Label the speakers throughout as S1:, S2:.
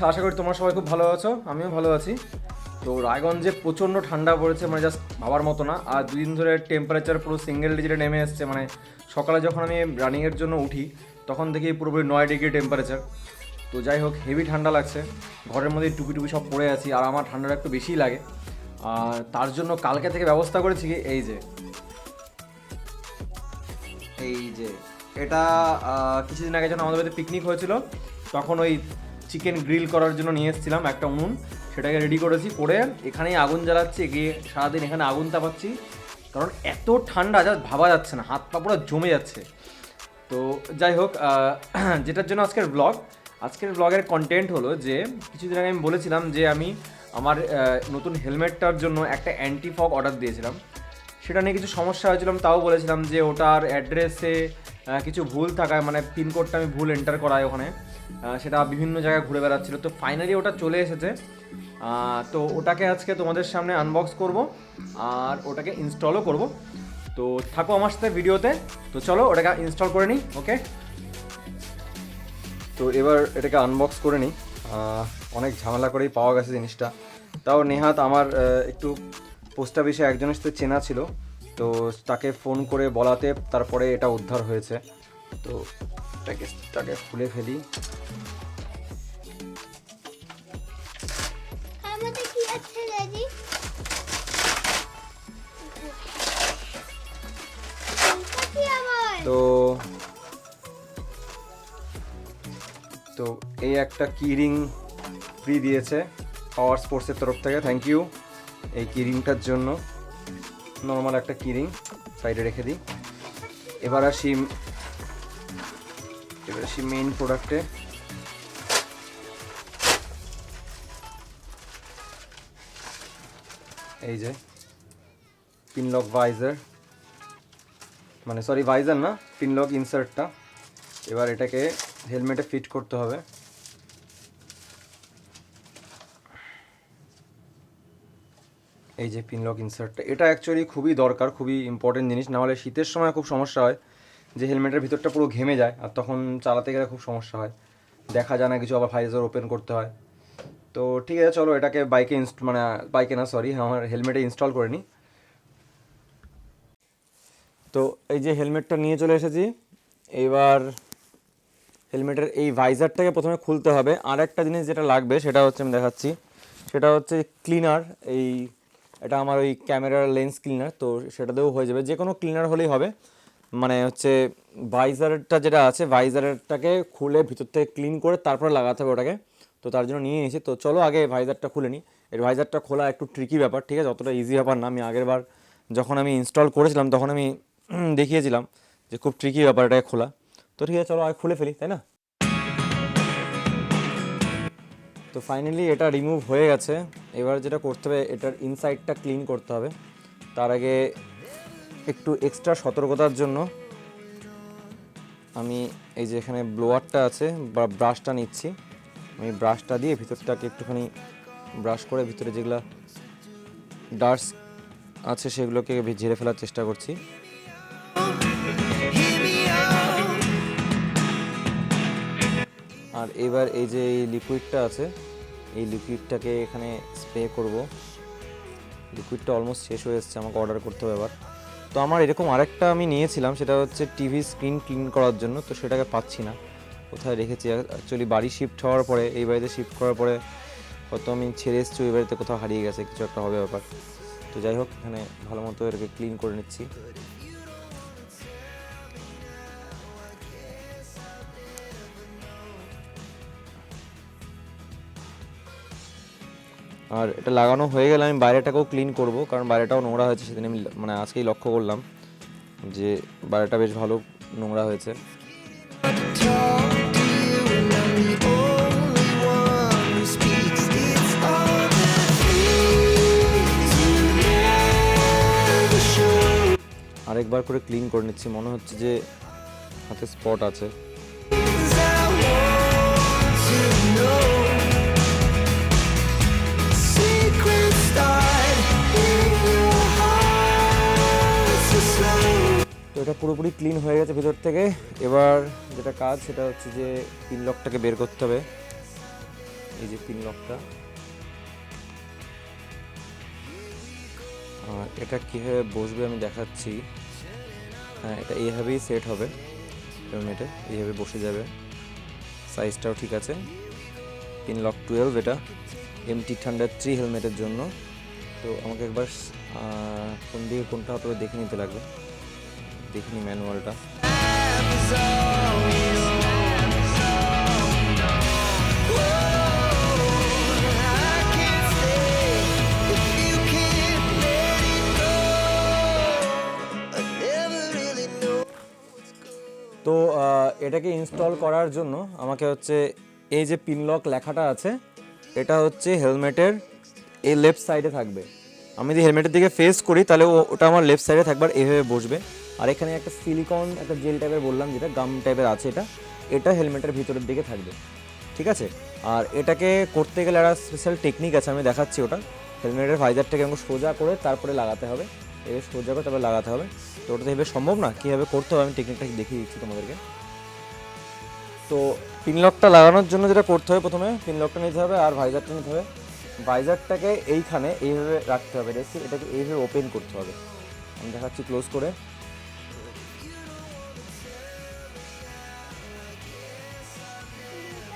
S1: Guys আশা করি তোমরা সবাই খুব ভালো আছো, আমিও ভালো আছি। তো রায়গঞ্জে প্রচণ্ড ঠান্ডা পড়েছে মানে জাস্ট ভাবার মতো না। আর দুই দিন ধরে টেম্পারেচার পুরো সিঙ্গেল ডিজিটে নেমে এসছে মানে সকালে যখন আমি রানিংয়ের জন্য উঠি, তখন থেকেই পুরোপুরি নয় ডিগ্রি টেম্পারেচার তো যাই হোক হেভি ঠান্ডা লাগছে। ঘরের মধ্যে টুপি টুপি সব পড়ে আছি, আর আমার ঠান্ডাটা একটু বেশিই লাগে। আর তার জন্য কালকে থেকে ব্যবস্থা করেছি কি, এই যে। এই যে, এটা কিছুদিন আগে যখন আমাদের বাড়িতে পিকনিক হয়েছিল, তখন ওই চিকেন গ্রিল করার জন্য নিয়ে এসেছিলাম একটা উনুন, সেটাকে রেডি করেছি, করে এখানেই আগুন জ্বালাচ্ছি গিয়ে সারাদিন এখানে আগুন তাপাচ্ছি। কারণ এত ঠান্ডা, যা ভাবা যাচ্ছে না, হাত পা পুরো জমে যাচ্ছে। তো যাই হোক যেটার জন্য আজকের ব্লগ আজকের ব্লগের কন্টেন্ট হলো যে, কিছুদিন আগে আমি বলেছিলাম যে আমি আমার নতুন হেলমেটটার জন্য একটা অ্যান্টি ফগ অর্ডার দিয়েছিলাম। সেটা নিয়ে কিছু সমস্যা হয়েছিলাম তাও বলেছিলাম যে ওটার অ্যাড্রেসে কিছু ভুল থাকায় মানে পিনকোডটা আমি ভুল এন্টার করাই ওখানে। সেটা বিভিন্ন জায়গায় ঘুরে বেড়াচ্ছিল। তো ফাইনালি ওটা চলে এসেছে। তো ওটাকে আজকে তোমাদের সামনে আনবক্স করব আর ওটাকে ইনস্টলও করব। তো থাকো আমার সাথে ভিডিওতে তো চলো ওটাকে ইনস্টল করে নিই ওকে তো এবার এটাকে আনবক্স করে নিই। অনেক ঝামেলা করেই পাওয়া গেছে জিনিসটা। তাও নেহাত আমার একটু পোস্ট অফিসে একজনের সাথে চেনা ছিল তো তাকে ফোন করে বলাতে তারপরে এটা উদ্ধার হয়েছে। তো এটাকে তাকে খুলে ফেলি। তো তো এই একটা কি রিং ফ্রি দিয়েছে পাওয়ার স্পোর্টসের তরফ থেকে। থ্যাংক ইউ এই কিরিংটার জন্য নর্মাল একটা কিরিং সাইডে রেখে দিই। এবার আসি এবার আসি মেইন প্রোডাক্টে এই যে পিনলক ভাইজার মানে সরি ভাইজার না পিনলক ইনসার্টটা এবার এটাকে হেলমেটে ফিট করতে হবে। এই যে পিনলক ইনসার্টটা, এটা অ্যাকচুয়ালি খুবই দরকার, খুবই ইম্পর্টেন্ট জিনিস। নাহলে শীতের সময় খুব সমস্যা হয়, যে হেলমেটের ভিতরটা পুরো ঘেমে যায়, আর তখন চালাতে গেলে খুব সমস্যা হয়। দেখা যায় না, কিছু আবার ফাইজার ওপেন করতে হয়। তো ঠিক আছে, চলো এটাকে বাইকে ইনস্ট মানে বাইকে না সরি আমার হেলমেটে ইনস্টল করে নিই তো এই যে হেলমেটটা নিয়ে চলে এসেছি, এবার হেলমেটের এই ভাইজারটাকে প্রথমে খুলতে হবে। আর একটা জিনিস যেটা লাগবে, সেটা হচ্ছে আমি দেখাচ্ছি, সেটা হচ্ছে ক্লিনার এই এটা আমার ওই ক্যামেরার লেন্স ক্লিনার, তো সেটাতেও হয়ে যাবে। যে কোনো ক্লিনার হলেই হবে। মানে হচ্ছে ভাইজারটা যেটা আছে ভাইজারটাকে খুলে ভিতর থেকে ক্লিন করে তারপরে লাগাতে হবে ওটাকে। তো তার জন্য নিয়ে এসেছি তো চলো আগে ভাইজারটা খুলে নিই। এর ভাইজারটা খোলা একটু ট্রিকি ব্যাপার, ঠিক আছে? অতটা ইজি ব্যাপার না। আমি আগের বার যখন আমি ইনস্টল করেছিলাম, তখন আমি দেখিয়েছিলাম যে খুব ট্রিকি ব্যাপার এটাকে খোলা। তো ঠিক আছে, চলো আগে খুলে ফেলি, তাই না? তো ফাইনালি এটা রিমুভ হয়ে গেছে। এবার যেটা করতে হবে, এটার ইনসাইডটা ক্লিন করতে হবে। তার আগে একটু এক্সট্রা সতর্কতার জন্য আমি এই যে এখানে ব্লোয়ারটা আছে, বা ব্রাশটা নিচ্ছি। আমি ব্রাশটা দিয়ে ভিতরটাকে একটুখানি ব্রাশ করে ভিতরে যেগুলো ডার্স আছে, সেগুলোকে ঝেড়ে ফেলার চেষ্টা করছি। আর এবার এই যে এই লিকুইডটা আছে এই লিকুইডটাকে এখানে স্প্রে করব। লিকুইডটা অলমোস্ট শেষ হয়ে এসেছে, আমাকে অর্ডার করতে হবে এবার। তো আমার এরকম আরেকটা আমি নিয়েছিলাম, সেটা হচ্ছে টিভি স্ক্রিন ক্লিন করার জন্য, তো সেটাকে পাচ্ছি না। কোথায় রেখেছি? অ্যাকচুয়ালি বাড়ি শিফট হওয়ার পরে, এই বাড়িতে শিফট করার পরে হয়তো আমি ছেড়ে এসেছি, ওই বাড়িতে কোথাও হারিয়ে গেছে, কিছু একটা হবে ব্যাপার। তো যাই হোক, এখানে ভালো মতো এটাকে ক্লিন করে নিচ্ছি। আর এটা লাগানো হয়ে গেলে আমি বাইরেটাকেও ক্লিন করব, কারণ বাইরেটাও নোংরা হয়েছে, সেদিন আমি মানে আজকেই লক্ষ্য করলাম যে বাইরেটা বেশ ভালো নোংরা হয়েছে। আরেকবার করে ক্লিন করে নিচ্ছি, মনে হচ্ছে যে হাতে স্পট আছে। এটা পুরোপুরি ক্লিন হয়ে গেছে ভিতর থেকে। এবার যেটা কাজ, সেটা হচ্ছে যে পিন লকটাকে বের করতে হবে। এই যে পিন লকটা এটা কীভাবে বসবে আমি দেখাচ্ছি। হ্যাঁ এটা এইভাবেই সেট হবে। হেলমেটে এইভাবে বসে যাবে। সাইজটাও ঠিক আছে। পিন লক টুয়েলভ এটা এমটি ঠান্ডার থ্রি হেলমেটের জন্য। তো আমাকে একবার কোন দিকে কোনটা হবে দেখে নিতে লাগবে। দেখিনি ম্যানুয়ালটা। তো এটাকে ইনস্টল করার জন্য আমাকে হচ্ছে এই যে পিনলক লেখাটা আছে, এটা হচ্ছে হেলমেটের এই লেফট সাইডে থাকবে। আমি যদি হেলমেটের দিকে ফেস করি, তাহলে ওটা আমার লেফট সাইডে থাকবে আর এভাবে বসবে। আর এখানে একটা সিলিকন একটা জেল টাইপের বললাম যেটা গাম টাইপের আছে এটা। এটা হেলমেটের ভিতরের দিকে থাকবে। ঠিক আছে? আর এটাকে করতে গেলে একটা স্পেশাল টেকনিক আছে, আমি দেখাচ্ছি ওটা। হেলমেটের ভাইজারটাকে আমাকে সোজা করে তারপরে লাগাতে হবে। এবার সোজা করে তারপরে লাগাতে হবে। তো ওটা তো এভাবে সম্ভব না, কীভাবে করতে হবে আমি টেকনিকটা দেখিয়ে দিচ্ছি তোমাদেরকে। তো পিন লকটা লাগানোর জন্য যেটা করতে হবে প্রথমে পিন লকটা নিতে হবে আর ভাইজারটা নিতে হবে। ভাইজারটাকে এইখানে এইভাবে রাখতে হবে রেখে এটাকে এইভাবে ওপেন করতে হবে। আমি দেখাচ্ছি ক্লোজ করে।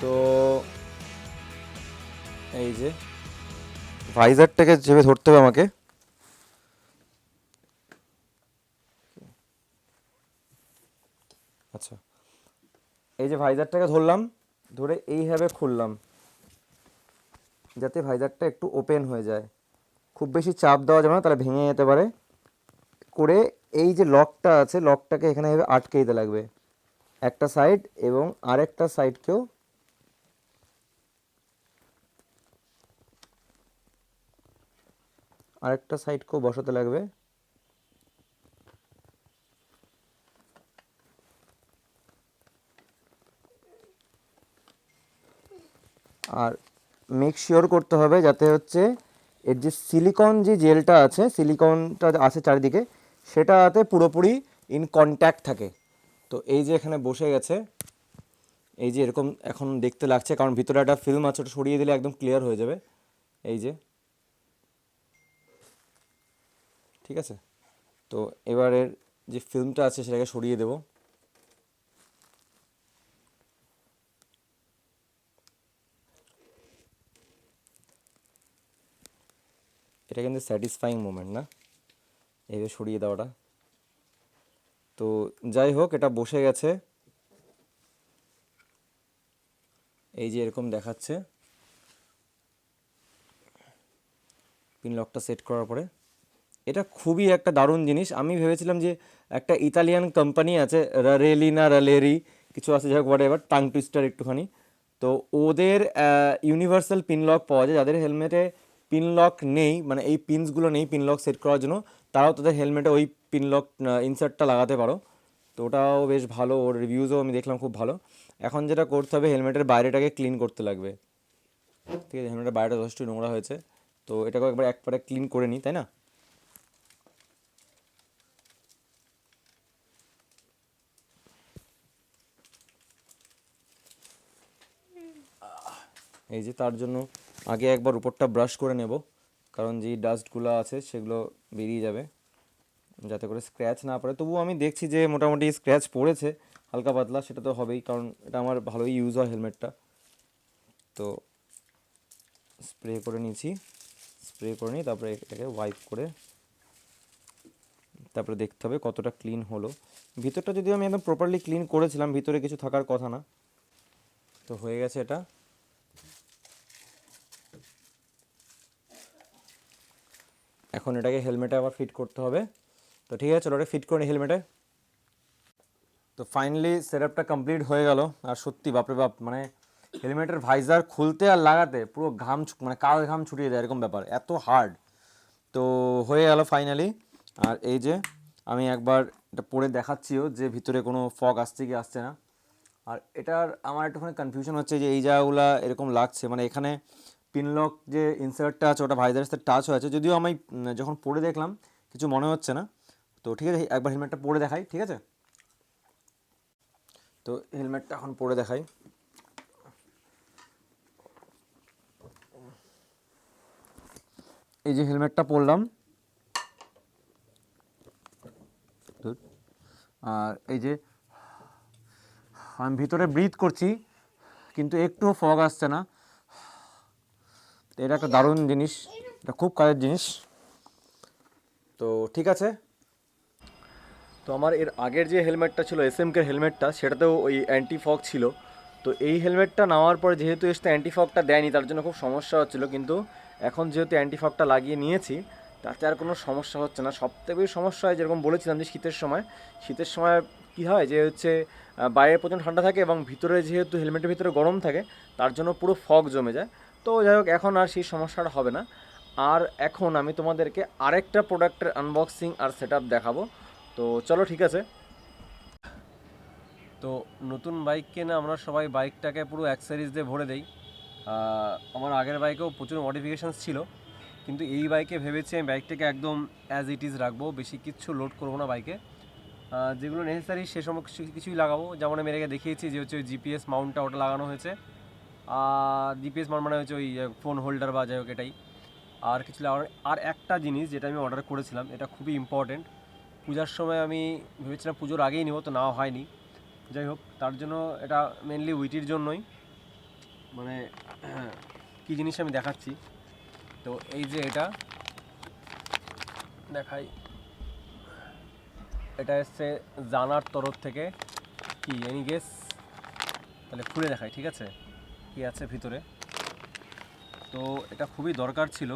S1: তো এই যে ভাইজারটাকে যেভাবে ধরতে হবে আমাকে। আচ্ছা এই যে ভাইজারটাকে ধরলাম ধরে এইভাবে খুললাম যাতে ভাইজারটা একটু ওপেন হয়ে যায়। খুব বেশি চাপ দেওয়া যাবে না তাহলে ভেঙে যেতে পারে। করে এই যে লকটা আছে লকটাকে এখানে এভাবে আটকে দিতে লাগবে। একটা সাইড এবং আরেকটা সাইডকেও আরেকটা সাইডকেও বসাতে লাগবে। আর মেক শিওর করতে হবে যাতে হচ্ছে এর যে সিলিকন যে জেলটা আছে সিলিকনটা আছে চারিদিকে, সেটাতে পুরোপুরি ইন কন্ট্যাক্ট থাকে। তো এই যে এখানে বসে গেছে, এই যে এরকম এখন দেখতে লাগছে, কারণ ভিতরে একটা ফিল্ম আছে, ওটা সরিয়ে দিলে একদম ক্লিয়ার হয়ে যাবে। এই যে। ঠিক আছে? তো এবারের যে ফিল্মটা আছে সেটাকে সরিয়ে দেবো। এটা কিন্তু স্যাটিসফাইং মোমেন্ট না? এইভাবে সরিয়ে দেওয়াটা। তো যাই হোক, এটা বসে গেছে। এই যে এরকম দেখাচ্ছে। পিন লকটা সেট করার পরে। এটা খুবই একটা দারুণ জিনিস। আমি ভেবেছিলাম যে একটা ইতালিয়ান কোম্পানি আছে রারেলি না রালেরি কিছু আছে, যাই হোক হোয়াট এভার টাং টুইস্টার একটুখানি। তো ওদের ইউনিভার্সাল পিন লক পাওয়া যায়। যাদের হেলমেটে পিন লক নেই মানে এই পিনসগুলো নেই পিন লক সেট করার জন্য, তারাও তাদের হেলমেটে ওই পিন লক ইনসার্টটা লাগাতে পারো। তো ওটাও বেশ ভালো, ওর রিভিউজও আমি দেখলাম খুব ভালো। এখন যেটা করতে হবে হেলমেটের বাইরেটাকে ক্লিন করতে লাগবে। ঠিক আছে হেলমেটের বাইরেটা যথেষ্ট নোংরা হয়েছে। তো এটাকে একবার একবারে ক্লিন করে নিই, তাই না? এই যে তার জন্য আগে একবার উপরটা ব্রাশ করে নেব, কারণ যেই ডাস্টগুলো আছে সেগুলো বেরিয়ে যাবে, যাতে করে স্ক্র্যাচ না পড়ে। তবুও আমি দেখছি যে মোটামুটি স্ক্র্যাচ পড়েছে, হালকা পাতলা, সেটা তো হবেই, কারণ এটা আমার ভালোই ইউজ হয় হেলমেটটা তো স্প্রে করে নিয়েছি স্প্রে করে নিই তারপরে এটাকে ওয়াইপ করে তারপরে দেখতে হবে কতটা ক্লিন হলো। ভিতরটা যদি আমি একদম প্রপারলি ক্লিন করেছিলাম, ভিতরে কিছু থাকার কথা না। তো হয়ে গেছে এটা। এখন এটাকে হেলমেটে আবার ফিট করতে হবে। তো ঠিক আছে, চলো ওটা ফিট করে হেলমেটে। তো ফাইনালি সেটআপটা কমপ্লিট হয়ে গেল। আর সত্যি, বাপরে বাপ মানে হেলমেটের ভাইজার খুলতে আর লাগাতে পুরো ঘাম মানে কাল ঘাম ছুটিয়ে দেয়, এরকম ব্যাপার, এত হার্ড তো হয়ে গেল ফাইনালি আর এই যে, আমি একবার এটা পরে দেখাচ্ছিও যে ভিতরে কোনো ফগ আসছে কি আসছে না। আর এটার আমার একটুখানি কনফিউশন হচ্ছে যে এই জায়গাগুলো এরকম লাগছে মানে এখানে পিনলক যে ইনসার্টটা আছে, ওটা ভাইজারের সাথে টাচ হয়েছে। যদিও আমি যখন পরে দেখলাম, কিছু মনে হচ্ছে না। তো ঠিক আছে, একবার হেলমেটটা পরে দেখাই, ঠিক আছে? তো হেলমেটটা এখন পরে দেখাই।
S2: এই যে হেলমেটটা পরলাম। আর এই যে, আমি ভিতরে ব্রিথ করছি, কিন্তু একটুও ফগ আসছে না। তো এটা একটা দারুণ জিনিস, এটা খুব কাজের জিনিস। তো ঠিক আছে। তো আমার এর আগের যে হেলমেটটা ছিল এস এসএমকের হেলমেটটা, সেটাতেও ওই অ্যান্টি ফগ ছিল। তো এই হেলমেটটা নেওয়ার পরে যেহেতু এসতে অ্যান্টি ফগটা দেয়নি, তার জন্য খুব সমস্যা হচ্ছিল। কিন্তু এখন যেহেতু অ্যান্টি ফগটা লাগিয়ে নিয়েছি, তাতে আর কোনো সমস্যা হচ্ছে না। সব থেকে বেশি সমস্যা হয়, যেরকম বলেছিলাম যে শীতের সময় শীতের সময় কী হয় যে হচ্ছে বাইরে প্রচণ্ড ঠান্ডা থাকে এবং ভিতরে যেহেতু হেলমেটের ভিতরে গরম থাকে, তার জন্য পুরো ফগ জমে যায়। তো যাই হোক, এখন আর সেই সমস্যাটা হবে না। আর এখন আমি তোমাদেরকে আরেকটা প্রোডাক্টের আনবক্সিং আর সেট দেখাবো। তো চলো, ঠিক আছে? তো নতুন বাইক কিনে, আমরা সবাই বাইকটাকে পুরো অ্যাক্সেসরিজ দিয়ে ভরে দেই। আমার আগের বাইকেও প্রচুর মডিফিকেশানস ছিল। কিন্তু এই বাইকে ভেবেছি আমি বাইকটাকে একদম অ্যাজ ইট ইজ রাখব। বেশি কিচ্ছু লোড করব না বাইকে যেগুলো নেসেসারি সে সমস্ত কিছুই লাগাবো। যেমন আমি এর আগে দেখিয়েছি যে হচ্ছে জিপিএস মাউন্টটা ওটা লাগানো হয়েছে। জিপিএস মাউন্ট মানে হচ্ছে ওই ফোন হোল্ডার বা যাই হোক এটাই। আর কিছু আর একটা জিনিস যেটা আমি অর্ডার করেছিলাম, এটা খুবই ইম্পর্টেন্ট পূজার সময় আমি ভেবেছিলাম পুজোর আগেই নেব, তো নেওয়া হয়নি। যাই হোক, তার জন্য এটা মেনলি উইটির জন্যই। মানে কী জিনিস আমি দেখাচ্ছি? তো এই যে এটা, দেখাই। এটা এসছে জানার তরফ থেকে। কি এনি গেস তাহলে খুলে দেখাই, ঠিক আছে? কি আছে ভিতরে। তো এটা খুবই দরকার ছিল।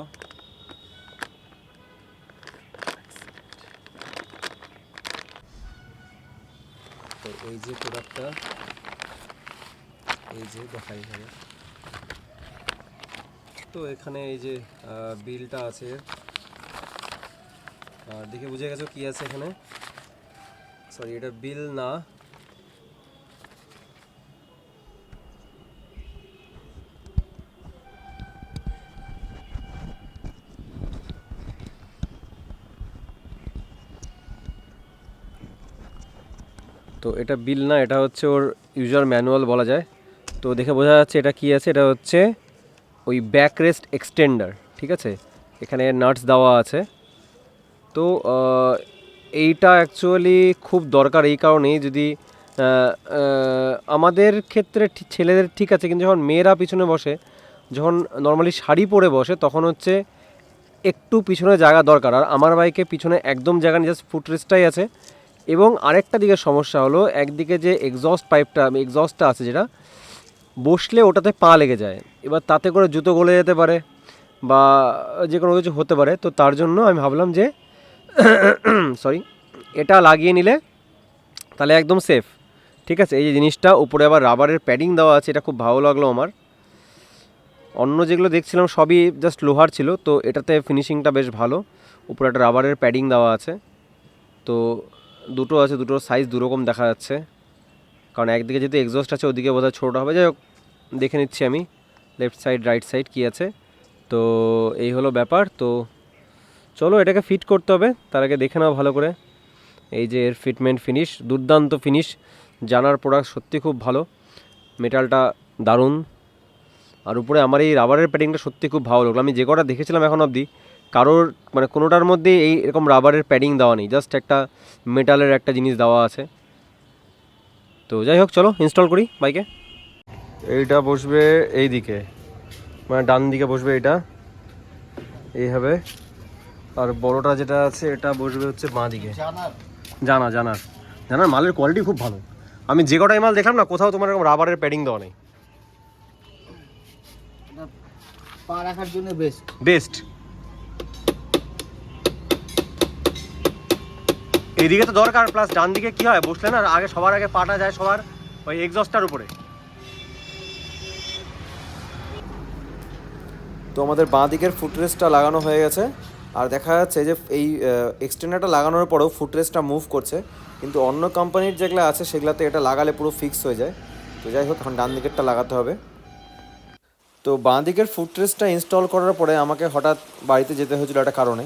S2: তো এই যে প্রোডাক্টটা এই যে দেখাই এখানে। তো এখানে এই যে বিলটা আছে। দেখে বুঝে গেছো কি আছে এখানে? সরি এটা বিল না। এটা বিল না, এটা হচ্ছে ওর ইউজার ম্যানুয়াল বলা যায়। তো দেখে বোঝা যাচ্ছে এটা কি আছে, এটা হচ্ছে ওই ব্যাক রেস্ট এক্সটেন্ডার ঠিক আছে? এখানে নাটস দেওয়া আছে। তো এইটা অ্যাকচুয়ালি খুব দরকার এই কারণেই যদি আমাদের ক্ষেত্রে ছেলেদের ঠিক আছে, কিন্তু যখন মেয়েরা পিছনে বসে, যখন নর্মালি শাড়ি পরে বসে, তখন হচ্ছে একটু পিছনে জায়গা দরকার। আর আমার বাইকে পিছনে একদম জায়গা নেই জাস্ট ফুটরেস্টটাই আছে। এবং আরেকটা দিকে সমস্যা হলো, একদিকে যে এক্সস্ট পাইপটা এক্সস্টটা আছে যেটা, বসলে ওটাতে পা লেগে যায়। এবার তাতে করে জুতো গলে যেতে পারে বা যে কোনো কিছু হতে পারে। তো তার জন্য আমি ভাবলাম যে সরি এটা লাগিয়ে নিলে তাহলে একদম সেফ ঠিক আছে, এই যে জিনিসটা, উপরে আবার রাবারের প্যাডিং দেওয়া আছে, এটা খুব ভালো লাগল আমার। অন্য যেগুলো দেখছিলাম, সবই জাস্ট লোহার ছিল, তো এটাতে ফিনিশিংটা বেশ ভালো। উপরে একটা রাবারের প্যাডিং দেওয়া আছে। তো দুটো আছে দুটোর সাইজ দুরকম দেখা যাচ্ছে। কারণ একদিকে যেহেতু এক্সস্ট আছে, ওদিকে বোধহয় ছোটো হবে। যাই হোক, দেখে নিচ্ছি আমি লেফট সাইড রাইট সাইড কী আছে। তো এই হলো ব্যাপার। তো চলো, এটাকে ফিট করতে হবে। তার আগে দেখে নাও ভালো করে। এই যে এর ফিটমেন্ট ফিনিশ দুর্দান্ত ফিনিশ জানার প্রোডাক্ট সত্যি খুব ভালো। মেটালটা দারুণ। আর উপরে আমার এই রাবারের প্যাডিংটা সত্যি খুব ভালো লাগল। আমি যে কটা দেখেছিলাম এখন অবধি কারোর মানে কোনোটার মধ্যে এই এরকম রাবারের প্যাডিং দেওয়া নেই জাস্ট একটা মেটালের একটা জিনিস দেওয়া আছে। তো যাই হোক চলো ইনস্টল করি বাইকে এইটা বসবে এই দিকে মানে ডান দিকে বসবে এটা এইভাবে আর বড়টা যেটা আছে এটা বসবে হচ্ছে বাঁ দিকে। জানা জানার জানার। মালের কোয়ালিটি খুব ভালো। আমি যে কটাই মাল দেখলাম না কোথাও তোমার এরকম রাবারের প্যাডিং দেওয়া নেই।
S3: পা রাখার জন্য বেস্ট
S2: বেস্ট এইদিকে তো দরকার প্লাস ডান দিকে কি হয়, বসলে না, আগে সবার আগে পাটা যায় সবার, ওই এক্সস্টটার উপরে। তো আমাদের বাঁ দিকের ফুটরেস্টটা লাগানো হয়ে গেছে, আর দেখা যাচ্ছে যে এই এক্সটেন্ডারটা লাগানোর পরেও ফুটরেস্টটা মুভ করছে, কিন্তু অন্য কোম্পানির যেগুলো আছে, সেগুলোতে এটা লাগালে পুরো ফিক্স হয়ে যায়। তো যাই হোক, এখন ডান দিকেরটা লাগাতে হবে। তো বাঁ দিকের ফুটরেস্টটা ইনস্টল করার পরে আমাকে হঠাৎ বাড়িতে যেতে হয়েছিল একটা কারণে।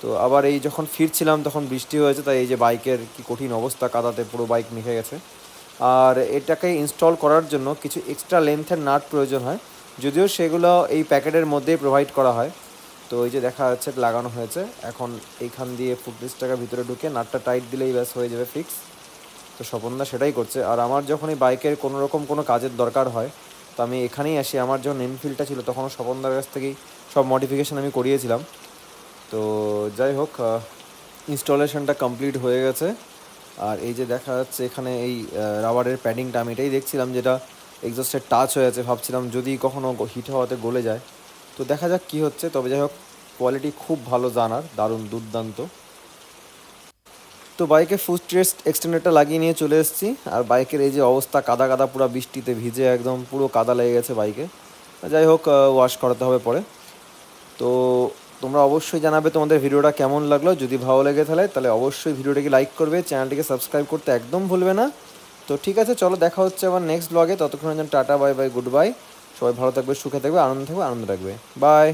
S2: তো আবার এই যখন ফিরছিলাম, তখন বৃষ্টি হয়েছে, তাই এই যে বাইকের কি কঠিন অবস্থা, কাদাতে পুরো বাইক মেখে গেছে। আর এটাকে ইনস্টল করার জন্য কিছু এক্সট্রা লেন্থের নাট প্রয়োজন হয়, যদিও সেগুলো এই প্যাকেটের মধ্যেই প্রোভাইড করা হয়।
S1: তো এই যে দেখা যাচ্ছে, লাগানো হয়েছে। এখন এইখান দিয়ে ফুটলিস্টটাকে ভিতরে ঢুকে নাটটা টাইট দিলেই ব্যাস হয়ে যাবে ফিক্স তো স্বপনদা সেটাই করছে। আর আমার যখন এই বাইকের কোনো রকম কোনো কাজের দরকার হয়, তো আমি এখানেই আসি। আমার যখন এনফিল্ডটা ছিল, তখনও স্বপনদার কাছ থেকেই সব মডিফিকেশান আমি করিয়েছিলাম। তো যাই হোক ইনস্টলেশনটা কমপ্লিট হয়ে গেছে। আর এই যে দেখা যাচ্ছে এখানে এই রাবারের প্যাডিংটা আমি এটাই দেখছিলাম যেটা এক্সস্টের টাচ হয়ে আছে। ভাবছিলাম যদি কখনও হিট হওয়াতে গলে যায়। তো দেখা যাক কী হচ্ছে। তবে যাই হোক কোয়ালিটি খুব ভালো জানার, দারুণ, দুর্দান্ত। তো বাইকে ফুট রেস্ট এক্সটেন্ডারটা লাগিয়ে নিয়ে চলে এসেছি। আর বাইকের এই যে অবস্থা, কাদা কাদা পুরো বৃষ্টিতে ভিজে একদম পুরো কাদা লেগে গেছে বাইকে যাই হোক ওয়াশ করাতে হবে পরে। তো তোমরা অবশ্যই জানাবে তোমাদের ভিডিওটা কেমন লাগল। যদি ভালো লেগে তাহলে তাহলে অবশ্যই ভিডিওটাকে লাইক করবে চ্যানেলটিকে সাবস্ক্রাইব করতে একদম ভুলবে না। তো ঠিক আছে, চলো দেখা হচ্ছে আবার নেক্সট ব্লগে ততক্ষণ যেন tata bye bye goodbye সবাই ভালো থাকবে, সুখে থাকবে, আনন্দ থাকবে, আনন্দ রাখবে বাই